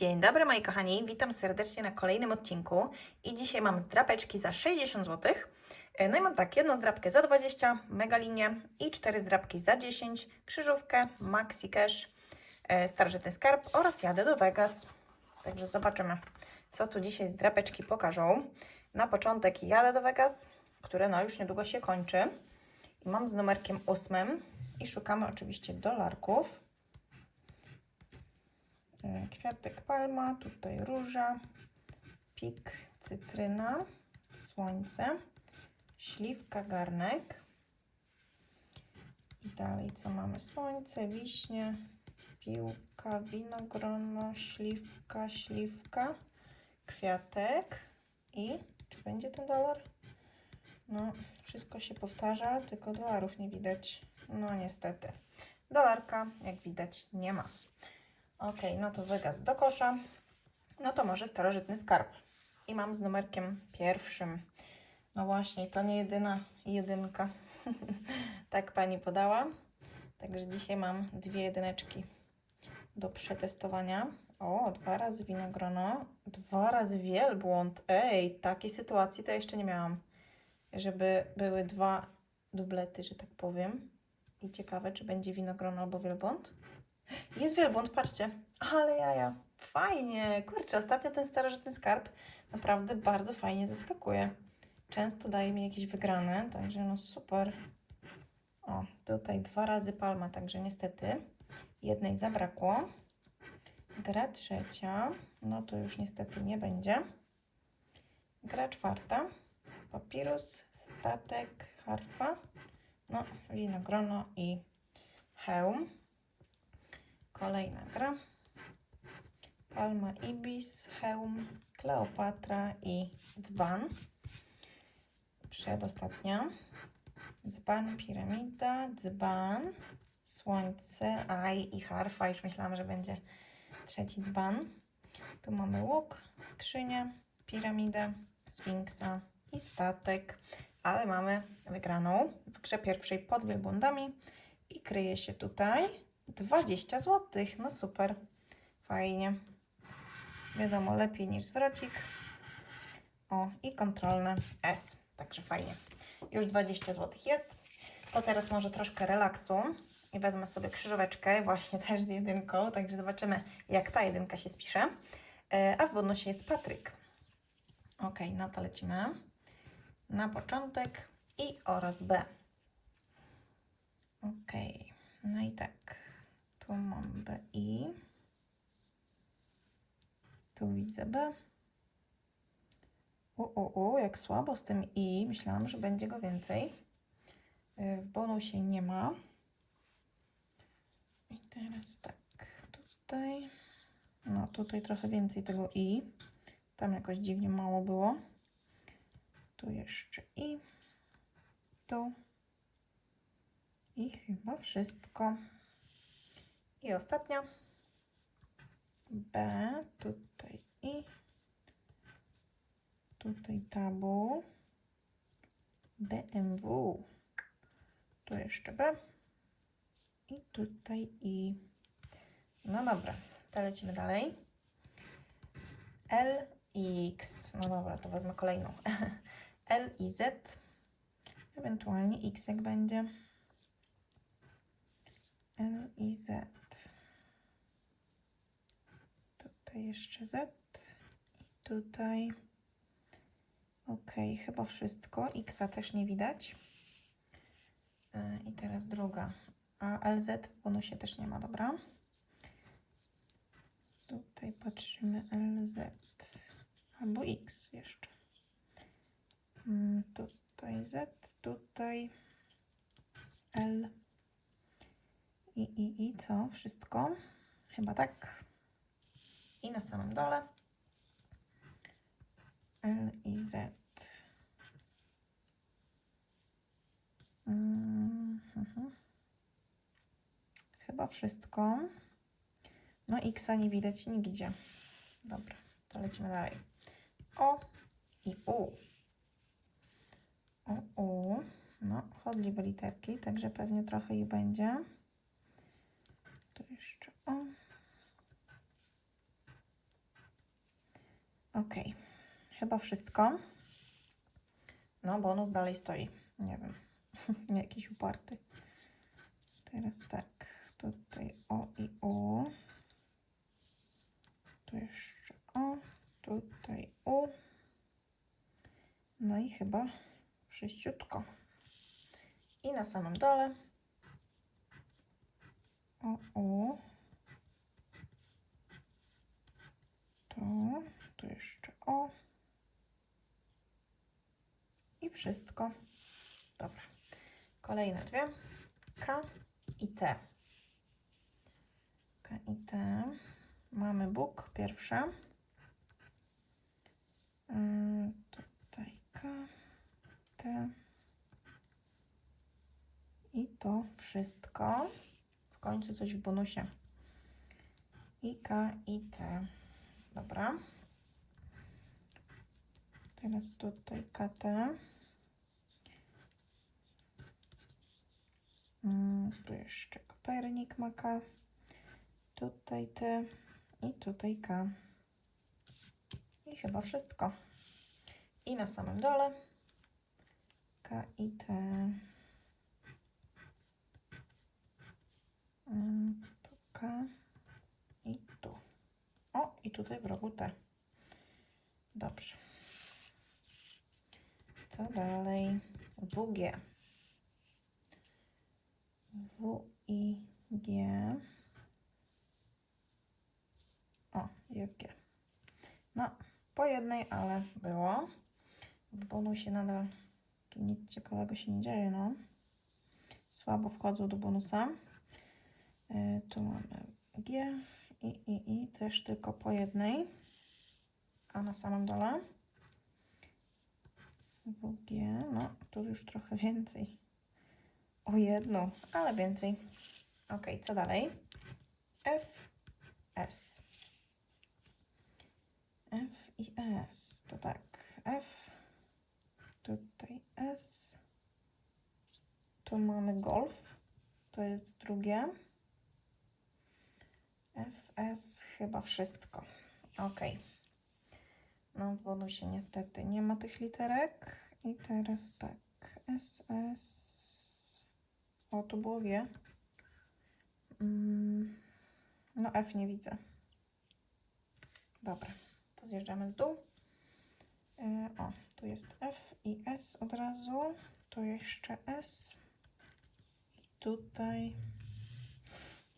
Dzień dobry moi kochani, witam serdecznie na kolejnym odcinku i dzisiaj mam zdrapeczki za 60 zł. No i mam tak, jedną zdrapkę za 20, mega linię i cztery zdrapki za 10, krzyżówkę, maxi cash, e, starożytny skarb oraz jadę do Vegas. Także zobaczymy, co tu dzisiaj zdrapeczki pokażą. Na początek jadę do Vegas, które no już niedługo się kończy. I mam z numerkiem 8 i szukamy oczywiście dolarków. E, Kwiatek palma, tutaj róża, pik, cytryna, słońce, śliwka, garnek. I dalej co mamy? Słońce, wiśnie, piłka, winogrono, śliwka, śliwka, kwiatek i czy będzie ten dolar? No, wszystko się powtarza, tylko dolarów nie widać. No niestety. Dolarka, jak widać, nie ma. Ok, no to Vegas do kosza. No to może starożytny skarb. I mam z numerkiem pierwszym. No właśnie, to nie jedyna jedynka. tak pani podała. Także dzisiaj mam dwie jedyneczki do przetestowania. O, dwa razy winogrono, dwa razy wielbłąd. Ej, takiej sytuacji to jeszcze nie miałam. Żeby były dwa dublety, że tak powiem. I ciekawe, czy będzie winogrono albo wielbłąd. Jest wielbłąd, patrzcie. Ale jaja. Fajnie. Kurczę, ostatnio ten starożytny skarb naprawdę bardzo fajnie zaskakuje. Często daje mi jakieś wygrane, także no super. O, tutaj dwa razy palma, także niestety jednej zabrakło. Gra trzecia, no to już niestety nie będzie. Gra czwarta, papirus, statek, harfa, no winogrono i hełm. Kolejna gra. Palma Ibis, Hełm, Kleopatra i Dzban. Przedostatnia. Dzban, piramida, dzban, słońce, aj i harfa. Już myślałam, że będzie trzeci dzban. Tu mamy łuk, skrzynię, piramidę, sfinksa i statek. Ale mamy wygraną w grze pierwszej pod wielbłądami i kryje się tutaj 20 zł. No super. Fajnie. Wiadomo, lepiej niż zwrocik. O, i kontrolne S. Także fajnie. Już 20 zł jest. To teraz może troszkę relaksu i wezmę sobie krzyżóweczkę, właśnie też z jedynką, także zobaczymy, jak ta jedynka się spisze. E, A w bonusie jest Patryk. Ok, no to lecimy. Na początek I oraz B. Ok, no i tak. Tu mam B i. Tu widzę B. O, o, o, jak słabo z tym i. Myślałam, że będzie go więcej. Y, W bonusie nie ma. I teraz tak, tutaj. No, tutaj trochę więcej tego i. Tam jakoś dziwnie mało było. Tu jeszcze i. Tu. I chyba wszystko. I ostatnia. B, tutaj i. Tutaj tabu. BMW. Tu jeszcze B. I tutaj i. No dobra, to lecimy dalej. L X. No dobra, to wezmę kolejną. L i Z. Ewentualnie X jak będzie. L i Z. Tutaj jeszcze Z. I tutaj. Ok, chyba wszystko. Xa też nie widać. Yy, I teraz druga. A LZ w bonusie też nie ma, dobra. Tutaj patrzymy LZ. Albo X jeszcze. Mm, Tutaj Z, tutaj L. I, i, i co? Wszystko? Chyba tak. I na samym dole L i Z. Mhm. Chyba wszystko. No X nie widać nigdzie. Dobra, to lecimy dalej. O i U. O, U. No, chodliwe literki, także pewnie trochę ich będzie. Tu jeszcze O. wszystko. No, bonus dalej stoi. Nie wiem. Nie jakiś uparty. Teraz tak. Tutaj O i U. Tu jeszcze O. Tutaj U. No i chyba wszyściutko. I na samym dole O, U. Tu, tu jeszcze O. Wszystko. Dobra. Kolejne dwie. K i T. K i T. Mamy Bóg pierwsze. Mm, Tutaj K, T. I to wszystko. W końcu coś w bonusie. I K, i T. Dobra. Teraz tutaj KT. Mm, tu jeszcze Kopernik ma K. Tutaj T i tutaj K. I chyba wszystko. I na samym dole K i T. Mm, Tu K i tu. O, i tutaj w rogu T. Dobrze. Co dalej? WG. W i G. O, jest G. No, po jednej, ale było. W bonusie nadal tu nic ciekawego się nie dzieje, no. Słabo wchodzą do bonusa. Y, tu mamy G i, i, i też tylko po jednej. A na samym dole WG, no tu już trochę więcej. O jedną, ale więcej. Ok, co dalej? F, S. F i S. To tak. F. Tutaj S. Tu mamy golf. To jest drugie. F, S. Chyba wszystko. Ok. No w bonusie niestety nie ma tych literek. I teraz tak. S, S. O, tu było G. Mm, No F nie widzę. Dobra, to zjeżdżamy z dół. E, O, tu jest F i S od razu. Tu jeszcze S. I tutaj.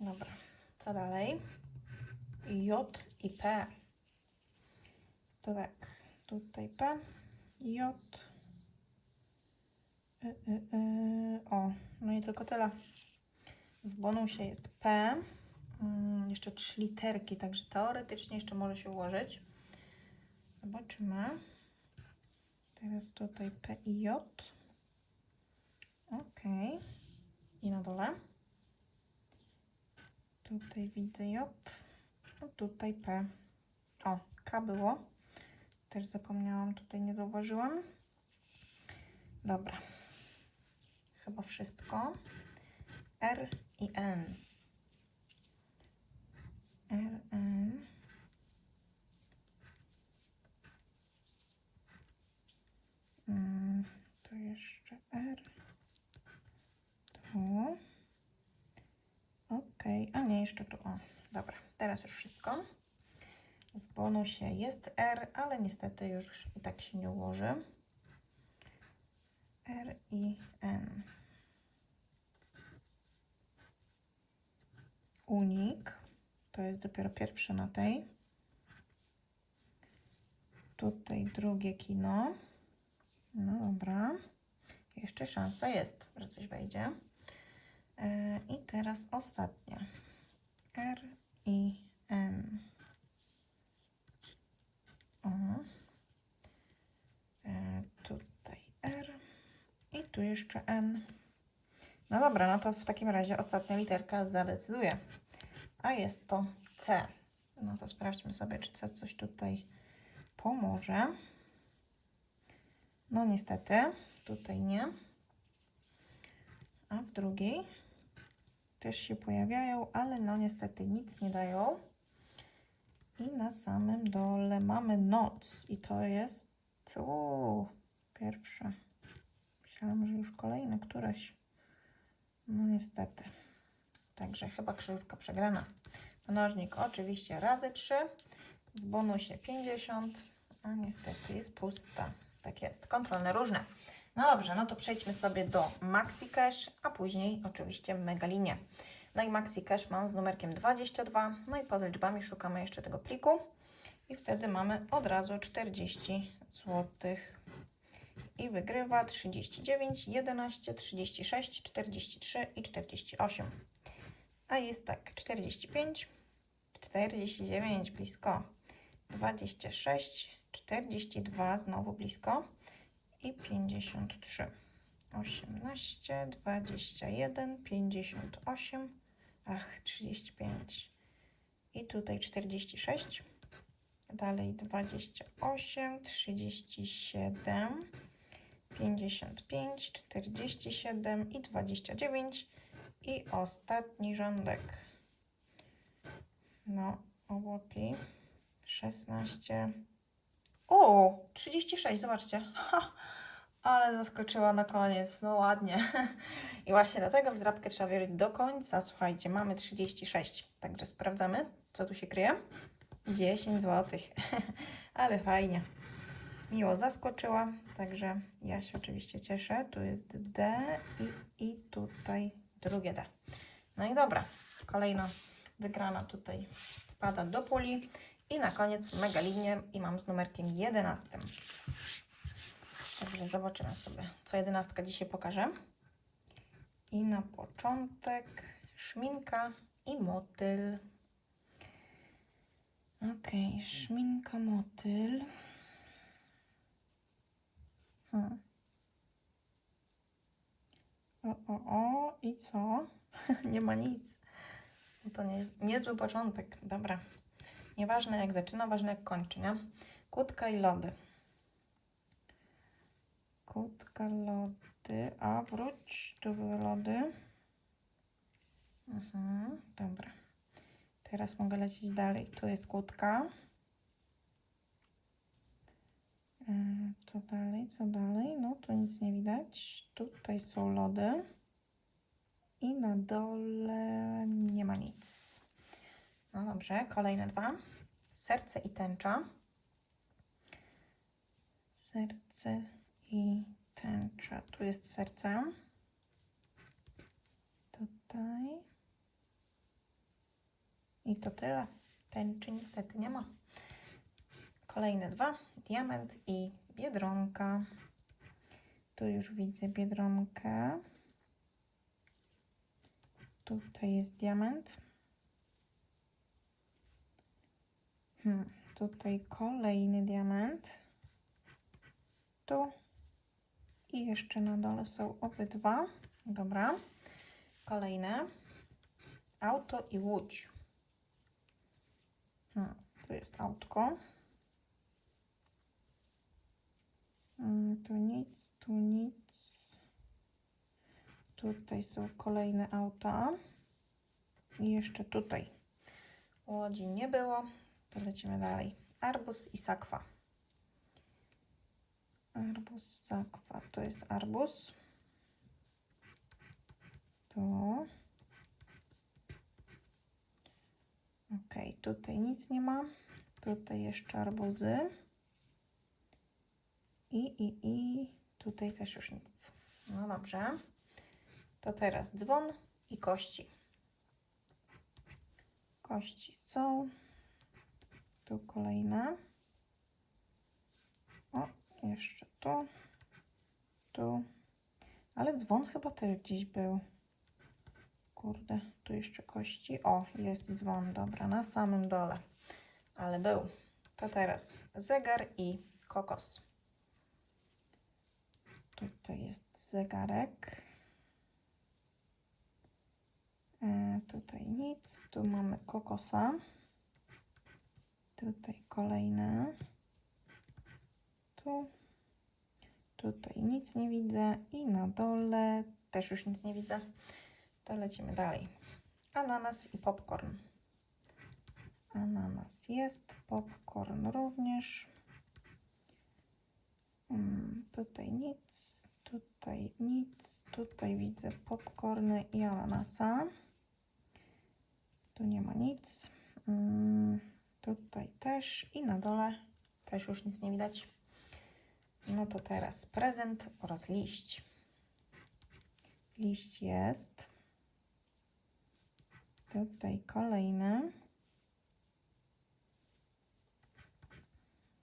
Dobra, co dalej? J i P. To tak, tutaj P, J. Y, y, y. O, no i tylko tyle. W bonusie jest P. Mm, jeszcze trzy literki, także teoretycznie jeszcze może się ułożyć. Zobaczymy. Teraz tutaj P i J. Ok. I na dole. Tutaj widzę J. A tutaj P. O, K było. Też zapomniałam, tutaj nie zauważyłam. Dobra. Chyba wszystko. R i N. R, N. Mm, tu jeszcze R. Tu. Ok, a nie, jeszcze tu. O, dobra, teraz już wszystko. W bonusie jest R, ale niestety już i tak się nie ułoży. I N. Unik. To jest dopiero pierwsze na tej. Tutaj drugie kino. No dobra. Jeszcze szansa jest, że coś wejdzie. E, I teraz ostatnie. R i N. O. E, tutaj R. I tu jeszcze N. No dobra, no to w takim razie ostatnia literka zadecyduje. A jest to C. No to sprawdźmy sobie, czy C coś tutaj pomoże. No niestety, tutaj nie. A w drugiej też się pojawiają, ale no niestety nic nie dają. I na samym dole mamy noc i to jest Co? Pierwsze. Myślałam, że już kolejne, któreś. No niestety. Także chyba krzyżówka przegrana. Mnożnik oczywiście razy 3. W bonusie 50. A niestety jest pusta. Tak jest. Kontrolne różne. No dobrze, no to przejdźmy sobie do Maxi Cash, a później oczywiście Megalinie. No i Maxi Cash mam z numerkiem 22. No i poza liczbami szukamy jeszcze tego pliku. I wtedy mamy od razu 40 zł. I wygrywa 39, 11, 36, 43 i 48. A jest tak 45, 49 blisko, 26, 42 znowu blisko i 53. 18, 21, 58, ach 35 i tutaj 46, dalej 28, 37, 55, 47 i 29 i ostatni rządek. No, owoki 16. O, 36, zobaczcie. Ha, ale zaskoczyła na koniec, no ładnie. I właśnie dlatego w zdrabkę trzeba wierzyć do końca. Słuchajcie, mamy 36, także sprawdzamy, co tu się kryje. 10 zł, ale fajnie. Miło zaskoczyła, także ja się oczywiście cieszę. Tu jest D i, i tutaj drugie D. No i dobra, kolejna wygrana tutaj wpada do puli. I na koniec mega linię i mam z numerkiem 11. Także zobaczymy sobie, co jedenastka dzisiaj pokaże. I na początek szminka i motyl. Ok, szminka, motyl. Hmm. O, o, o, i co? nie ma nic. To nie, niezły początek. Dobra. Nieważne jak zaczyna, ważne jak kończy, nie? Kutka i lody. Kutka, lody. A wróć, tu były lody. Mhm, dobra. Teraz mogę lecieć dalej. Tu jest kłódka. Yy, Co dalej, co dalej? No, tu nic nie widać. Tutaj są lody. I na dole nie ma nic. No dobrze, kolejne dwa. Serce i tęcza. Serce i tęcza. Tu jest serce. Tutaj. I to tyle. Tęczy niestety nie ma. Kolejne dwa. Diament i biedronka. Tu już widzę biedronkę. Tutaj jest diament. Hmm, tutaj kolejny diament. Tu. I jeszcze na dole są obydwa. Dobra. Kolejne. Auto i łódź. Hmm, tu jest autko. Hmm, tu nic, tu nic. Tutaj są kolejne auta. I jeszcze tutaj. Łodzi nie było. To lecimy dalej. Arbus i sakwa. Arbus, sakwa. To jest arbus. To. Ok, tutaj nic nie ma. Tutaj jeszcze arbuzy. I, i, i tutaj też już nic. No dobrze. To teraz dzwon i kości. Kości są. Tu kolejne. O, jeszcze tu. Tu. Ale dzwon chyba też gdzieś był. Kurde, tu jeszcze kości. O, jest dzwon, dobra, na samym dole. Ale był. To teraz zegar i kokos. Tutaj jest zegarek. E, tutaj nic. Tu mamy kokosa. Tutaj kolejne. Tu. Tutaj nic nie widzę. I na dole też już nic nie widzę. To lecimy dalej. Ananas i popcorn. Ananas jest, popcorn również. tutaj nic, tutaj nic, tutaj widzę popcorny i ananasa. Tu nie ma nic. Mm, tutaj też i na dole też już nic nie widać. No to teraz prezent oraz liść. Liść jest. Tutaj kolejny.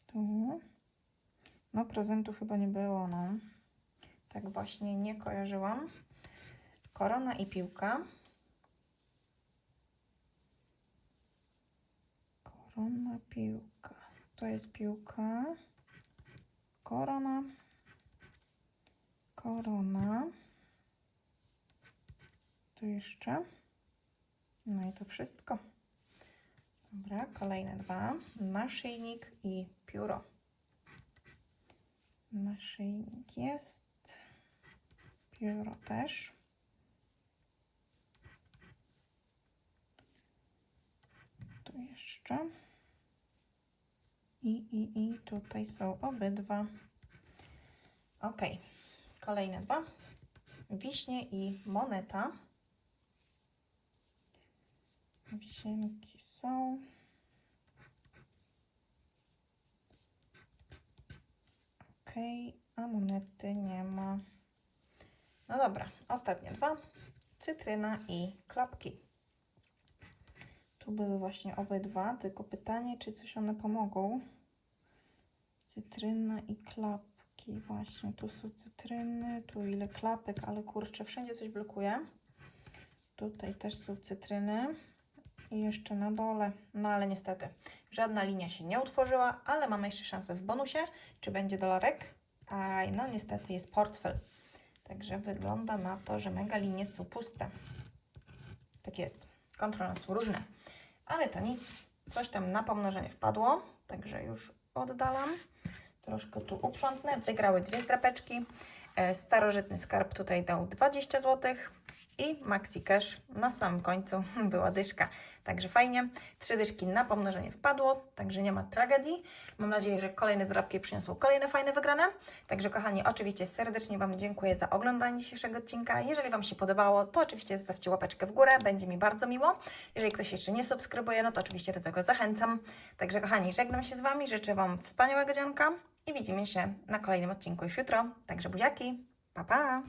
Tu. No prezentu chyba nie było, no. Tak właśnie nie kojarzyłam. Korona i piłka. Korona, piłka. To jest piłka. Korona. Korona. Tu jeszcze. No i to wszystko. Dobra, kolejne dwa. Naszyjnik i pióro. Naszyjnik jest. Pióro też. Tu jeszcze. I, i, i tutaj są obydwa. Ok. Kolejne dwa. Wiśnie i moneta. Wisienki są. Ok, a monety nie ma. No dobra, ostatnie dwa. Cytryna i klapki. Tu były właśnie obydwa, tylko pytanie, czy coś one pomogą. Cytryna i klapki. Właśnie, tu są cytryny, tu ile klapek, ale kurczę, wszędzie coś blokuje. Tutaj też są cytryny. I jeszcze na dole, no ale niestety żadna linia się nie utworzyła, ale mamy jeszcze szansę w bonusie, czy będzie dolarek. A no niestety jest portfel. Także wygląda na to, że mega linie są puste. Tak jest. Kontrole są różne. Ale to nic. Coś tam na pomnożenie wpadło, także już oddalam. Troszkę tu uprzątnę. Wygrały dwie zdrapeczki. E, Starożytny skarb tutaj dał 20 zł i Maxi Cash na samym końcu była dyszka. Także fajnie. Trzy dyszki na pomnożenie wpadło, także nie ma tragedii. Mam nadzieję, że kolejne zdrabki przyniosą kolejne fajne wygrane. Także kochani, oczywiście serdecznie Wam dziękuję za oglądanie dzisiejszego odcinka. Jeżeli Wam się podobało, to oczywiście zostawcie łapeczkę w górę, będzie mi bardzo miło. Jeżeli ktoś jeszcze nie subskrybuje, no to oczywiście do tego zachęcam. Także kochani, żegnam się z Wami, życzę Wam wspaniałego dzionka i widzimy się na kolejnym odcinku już jutro. Także buziaki, pa pa!